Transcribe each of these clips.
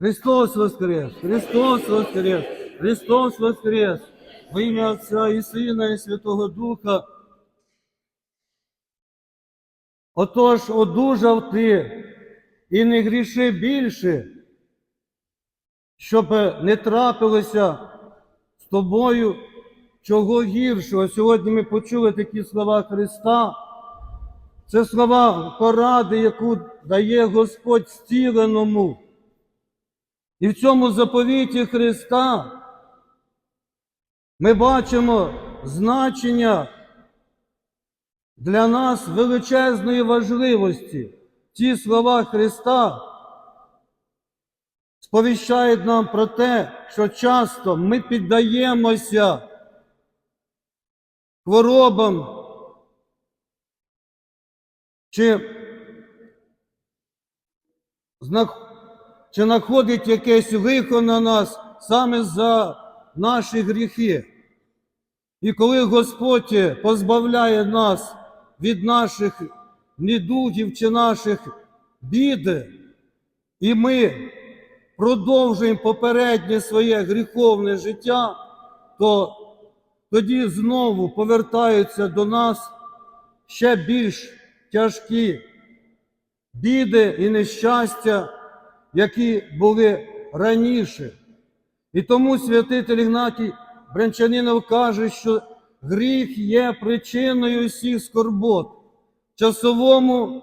Христос воскрес! Христос воскрес! Христос воскрес! Во ім'я Отця і Сина, і Святого Духа. Отож, одужав ти і не гріши більше, щоб не трапилося з тобою чого гіршого. Сьогодні ми почули такі слова Христа. Це слова поради, яку дає Господь зціленому. І в цьому заповіті Христа ми бачимо значення для нас величезної важливості. Ці слова Христа сповіщають нам про те, що часто ми піддаємося хворобам чи знах- чи находить якесь лихо на нас саме за наші гріхи. І коли Господь позбавляє нас від наших недугів чи наших бід, і ми продовжуємо попереднє своє гріховне життя, то тоді знову повертаються до нас ще більш тяжкі біди і нещастя, які були раніше. І тому святитель Ігнатій Брянчанинов каже, що гріх є причиною всіх скорбот в часовому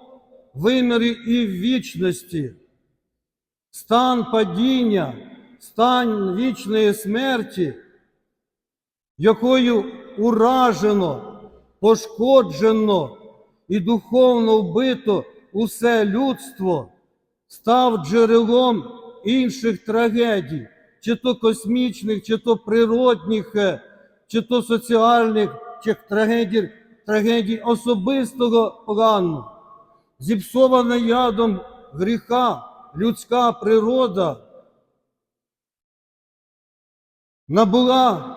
вимірі і в вічності. Стан падіння, стан вічної смерті, якою уражено, пошкоджено і духовно вбито усе людство, став джерелом інших трагедій, чи то космічних, чи то природних, е, чи то соціальних, чи трагедій, трагедій особистого плану, зіпсована ядом гріха, людська природа набула,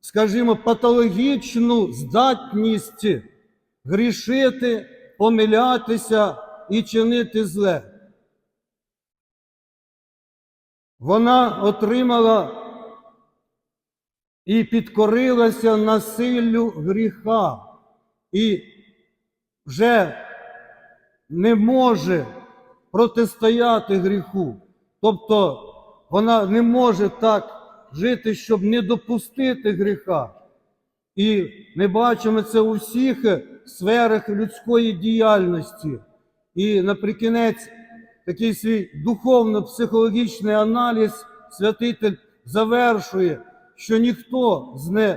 скажімо, патологічну здатність грішити, помилятися і чинити зле. Вона отримала і підкорилася насиллю гріха, і вже не може протистояти гріху. Тобто вона не може так жити, щоб не допустити гріха. І ми бачимо це у всіх сферах людської діяльності. І наприкінець такий свій духовно-психологічний аналіз святитель завершує, що ніхто з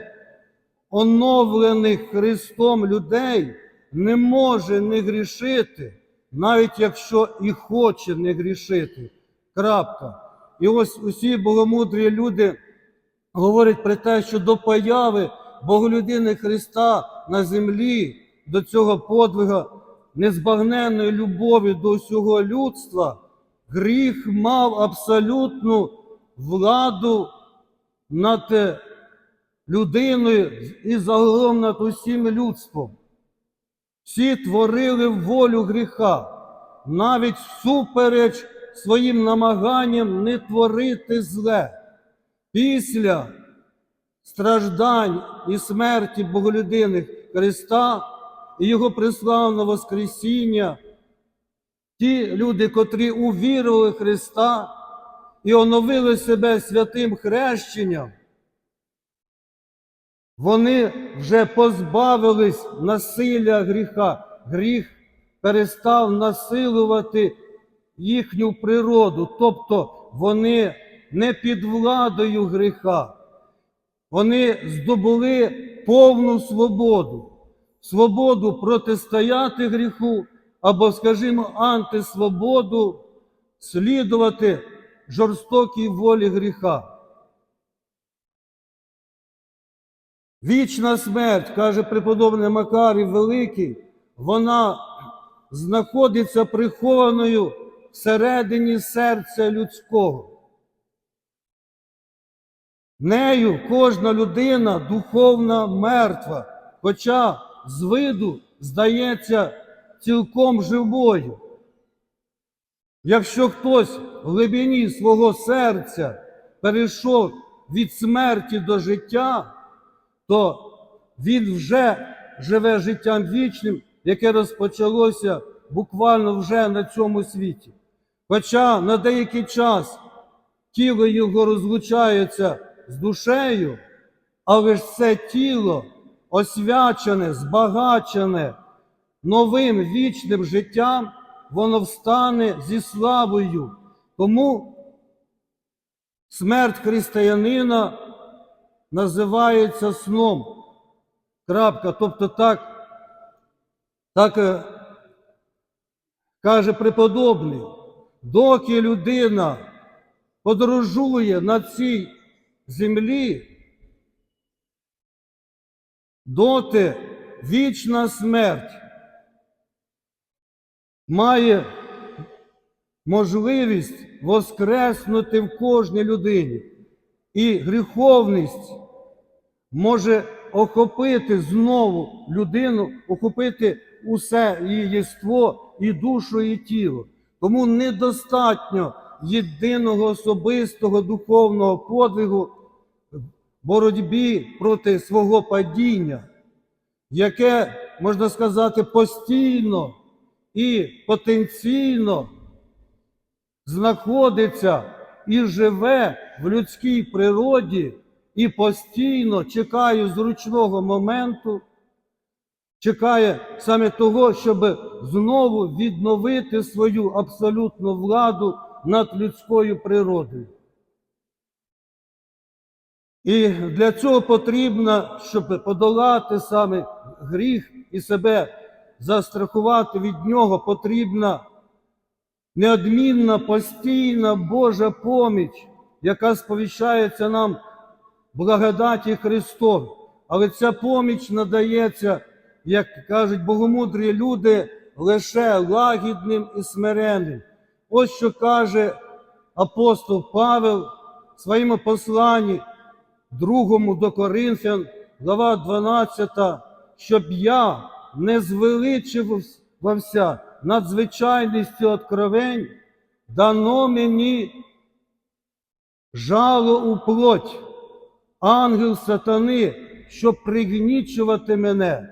неоновлених Христом людей не може не грішити, навіть якщо і хоче не грішити. Крапка. І ось усі богомудрі люди говорять про те, що до появи Боголюдини Христа на землі, до цього подвига незбагненної любові до всього людства, гріх мав абсолютну владу над е, людиною і загалом над усім людством. Всі творили волю гріха, навіть всупереч своїм намаганням не творити зле. Після страждань і смерті Боголюдини Христа і Його приславного Воскресіння, ті люди, котрі увірували Христа і оновили себе святим хрещенням, вони вже позбавились насилля гріха. Гріх перестав насилувати їхню природу, тобто вони не під владою гріха. Вони здобули повну свободу, свободу протистояти гріху, або, скажімо, антисвободу слідувати жорстокій волі гріха. Вічна смерть, каже преподобний Макарій Великий, вона знаходиться прихованою всередині серця людського. Нею кожна людина духовна мертва, хоча з виду здається цілком живою. Якщо хтось в глибині свого серця перейшов від смерті до життя, то він вже живе життям вічним, яке розпочалося буквально вже на цьому світі. Хоча на деякий час тіло його розлучається з душею, але ж це тіло освячене, збагачене новим вічним життям, воно встане зі славою. Тому смерть християнина називається сном. Крапка. Тобто так, так е, каже преподобний, доки людина подорожує на цій землі, доти вічна смерть має можливість воскреснути в кожній людині. І гріховність може охопити знову людину, охопити усе єство, і душу, і тіло. Тому недостатньо єдиного особистого духовного подвигу боротьбі проти свого падіння, яке, можна сказати, постійно і потенційно знаходиться і живе в людській природі і постійно чекає зручного моменту, чекає саме того, щоб знову відновити свою абсолютну владу над людською природою. І для цього потрібно, щоб подолати саме гріх і себе застрахувати від нього, потрібна неодмінна постійна Божа поміч, яка сповіщається нам благодаті Христові. Але ця поміч надається, як кажуть богомудрі люди, лише лагідним і смиренним. Ось що каже апостол Павел в своєму посланні другому до Коринфян, глава 12, щоб я не звеличився надзвичайністю откровень, дано мені жало у плоть, ангел сатани, щоб пригнічувати мене.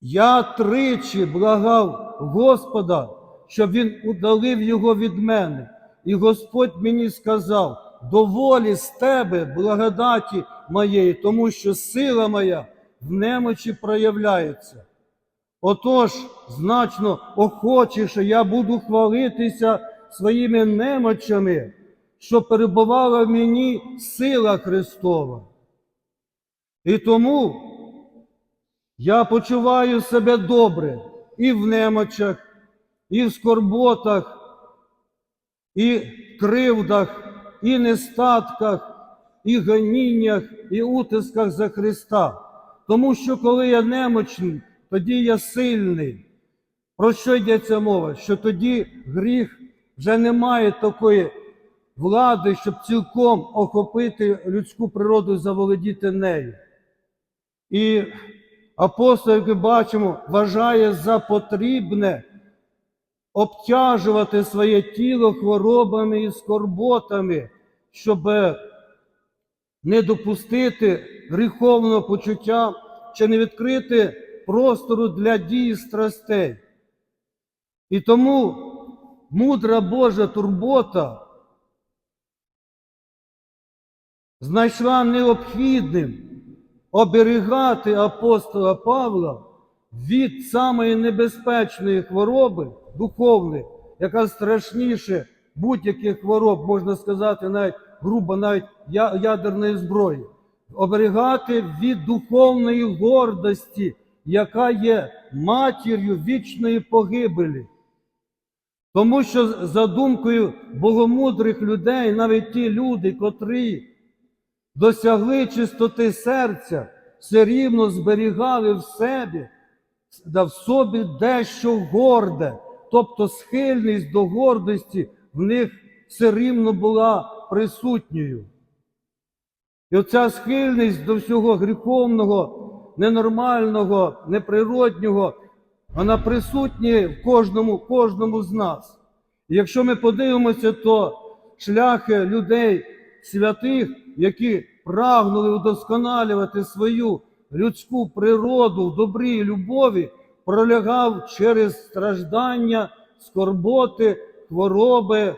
Я тричі благав Господа, щоб він удалив його від мене. І Господь мені сказав: доволі з тебе благодаті моєї, тому що сила моя в немочі проявляється. Отож, значно охочіше я буду хвалитися своїми немочами, що перебувала в мені сила Христова. І тому я почуваю себе добре і в немочах, і в скорботах, і кривдах, і нестатках, і гоніннях, і утисках за Христа. Тому що коли я немочний, тоді я сильний. Про що йдеться мова? Що тоді гріх вже не має такої влади, щоб цілком охопити людську природу і заволодіти нею. І апостол, як ми бачимо, вважає за потрібне обтяжувати своє тіло хворобами і скорботами, щоб не допустити гріховного почуття чи не відкрити простору для дії страстей. І тому мудра Божа турбота знайшла необхідним оберігати апостола Павла від самої небезпечної хвороби духовної, яка страшніше будь-яких хвороб, можна сказати, навіть грубо, навіть ядерної зброї, оберігати від духовної гордості, яка є матір'ю вічної погибелі. Тому що за думкою богомудрих людей, навіть ті люди, котрі досягли чистоти серця, все рівно зберігали в себе, да в собі дещо горде, тобто схильність до гордості в них все рівно була присутньою. І оця схильність до всього гріховного, ненормального, неприроднього, вона присутня в кожному, кожному з нас. І якщо ми подивимося, то шляхи людей святих, які прагнули удосконалювати свою людську природу в добрі і любові, пролягав через страждання, скорботи, хвороби,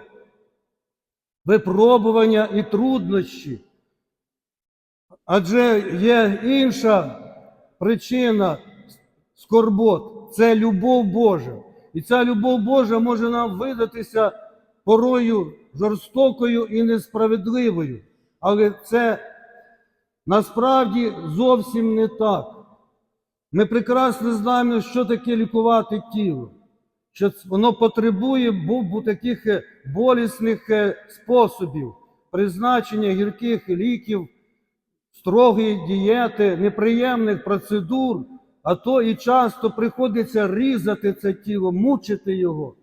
випробування і труднощі. Адже є інша причина скорбот це любов Божа. І ця любов Божа може нам видатися порою жорстокою і несправедливою. Але це насправді зовсім не так. Ми прекрасно знаємо, що таке лікувати тіло, що воно потребує таких е, болісних е, способів, призначення гірких ліків, строгої дієти, неприємних процедур, а то і часто приходиться різати це тіло, мучити його.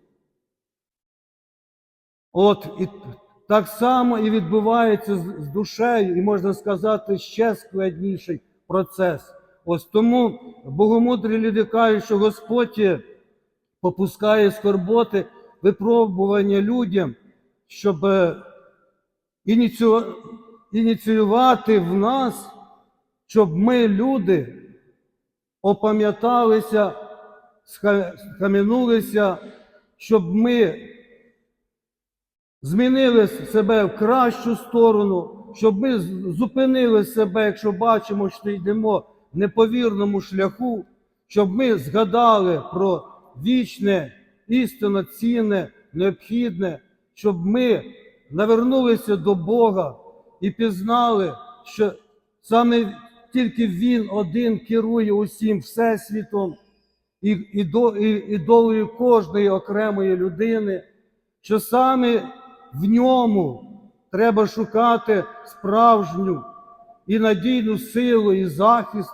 От і так само і відбувається з, з душею, і можна сказати, ще складніший процес. Ось тому богомудрі люди кажуть, що Господь попускає скорботи, випробування людям, щоб е, ініціювати в нас, щоб ми, люди, опам'яталися, сха- схаменулися, щоб ми змінили себе в кращу сторону, щоб ми зупинили себе, якщо бачимо, що йдемо неповірному шляху, щоб ми згадали про вічне, істинно цінне, необхідне, щоб ми навернулися до Бога і пізнали, що саме тільки Він один керує усім всесвітом і, і, до, і, і долею кожної окремої людини, що саме в ньому треба шукати справжню і надійну силу і захист,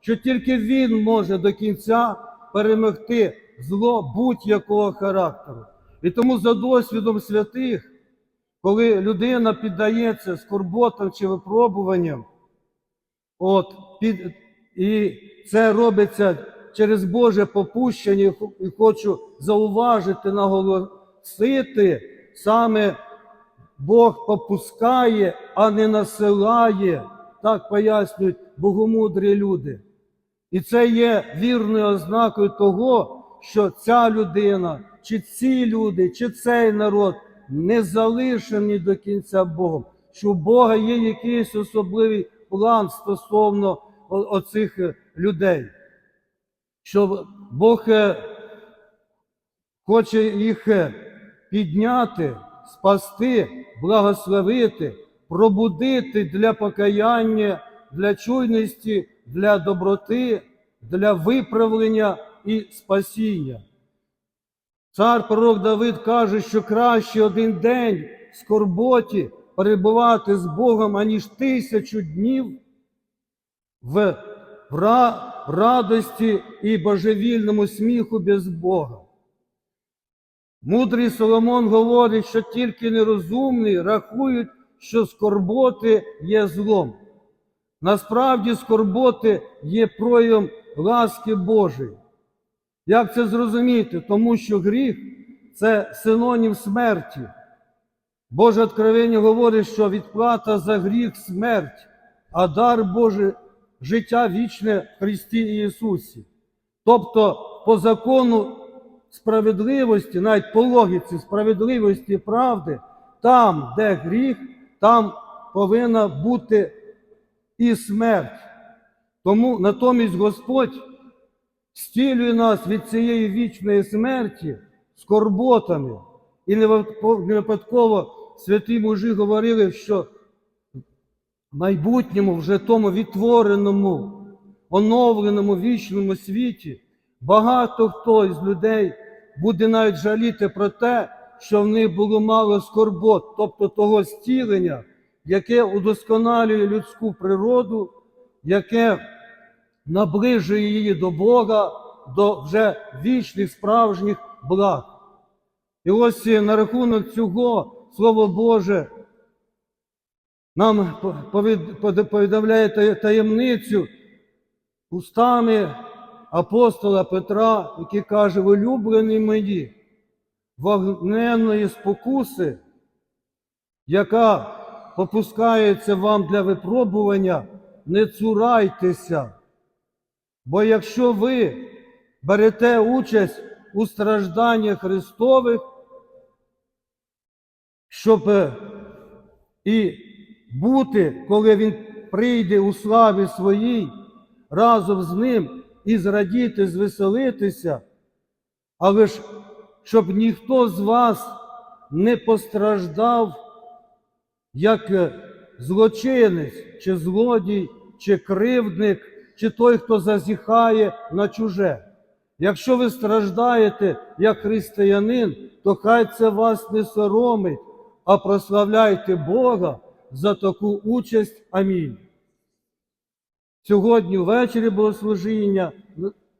що тільки Він може до кінця перемогти зло будь-якого характеру. І тому за досвідом святих, коли людина піддається скорботам чи випробуванням, От, під, і це робиться через Боже попущення, і хочу зауважити, наголосити, саме Бог попускає, а не насилає, так пояснюють богомудрі люди. І це є вірною ознакою того, що ця людина, чи ці люди, чи цей народ не залишені до кінця Богом, що у Бога є якийсь особливий план стосовно оцих е, людей, що Бог е, хоче їх е, підняти, спасти, благословити, пробудити для покаяння, для чуйності, для доброти, для виправлення і спасіння. Цар пророк Давид каже, що краще один день в скорботі перебувати з Богом, аніж тисячу днів в, в, ра- в радості і божевільному сміху без Бога. Мудрий Соломон говорить, що тільки нерозумні рахують, що скорботи є злом. Насправді скорботи є проявом ласки Божої. Як це зрозуміти? Тому що гріх це синонім смерті. Боже откровення говорить, що відплата за гріх смерть, а дар Божий життя вічне в Христі Ісусі. Тобто, по закону справедливості, навіть по логіці справедливості і правди, там, де гріх, там повинна бути і смерть. Тому натомість Господь стілює нас від цієї вічної смерті скорботами. І не випадково- святі мужі говорили, що в майбутньому, вже тому відтвореному, оновленому вічному світі, багато хто із людей буде навіть жаліти про те, що в них було мало скорбот, тобто того стілення, яке удосконалює людську природу, яке наближує її до Бога, до вже вічних справжніх благ. І ось е, на рахунок цього Слово Боже нам повід- повід- повідомляє таємницю устами апостола Петра, який каже, улюблені мої, вогненної спокуси, яка попускається вам для випробування, не цурайтеся. Бо якщо ви берете участь у стражданнях Христових, щоб е, і бути, коли Він прийде у славі своїй, разом з ним і зрадіти, звеселитися, але ж щоб ніхто з вас не постраждав, як е, злочинець, чи злодій, чи кривдник, чи той, хто зазіхає на чуже. Якщо ви страждаєте як християнин, то хай це вас не соромить, а прославляйте Бога за таку участь. Амінь. Сьогодні ввечері богослужіння,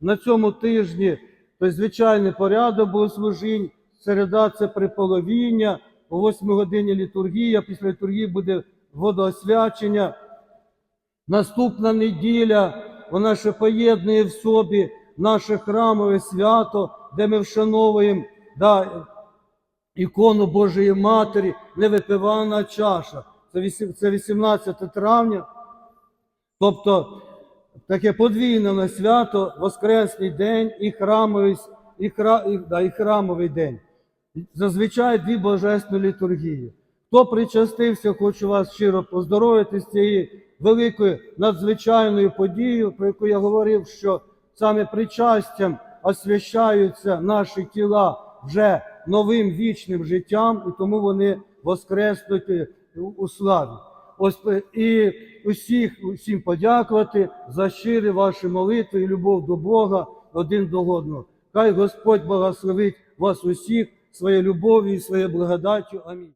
на цьому тижні то звичайний порядок богослужінь, середа це приполовіння, о 8 годині літургія, після літургії буде водоосвячення. Наступна неділя, вона ще поєднує в собі наше храмове свято, де ми вшановуємо да, ікону Божої Матері, невипивана чаша. Це 18 травня. Тобто таке подвійне на свято, Воскресний день і храмовий, і, хра, і, да, і храмовий день. Зазвичай дві божественні літургії. Хто причастився, хочу вас щиро поздоровити з цією великою надзвичайною подією, про яку я говорив, що саме причастям освящаються наші тіла вже новим вічним життям, і тому вони воскреснуть у- у славі. Ось е, і усіх усім подякувати за щирі ваші молитви і любов до Бога один до одного. Хай Господь благословить вас усіх своєю любов'ю і своєю благодаттю. Амінь.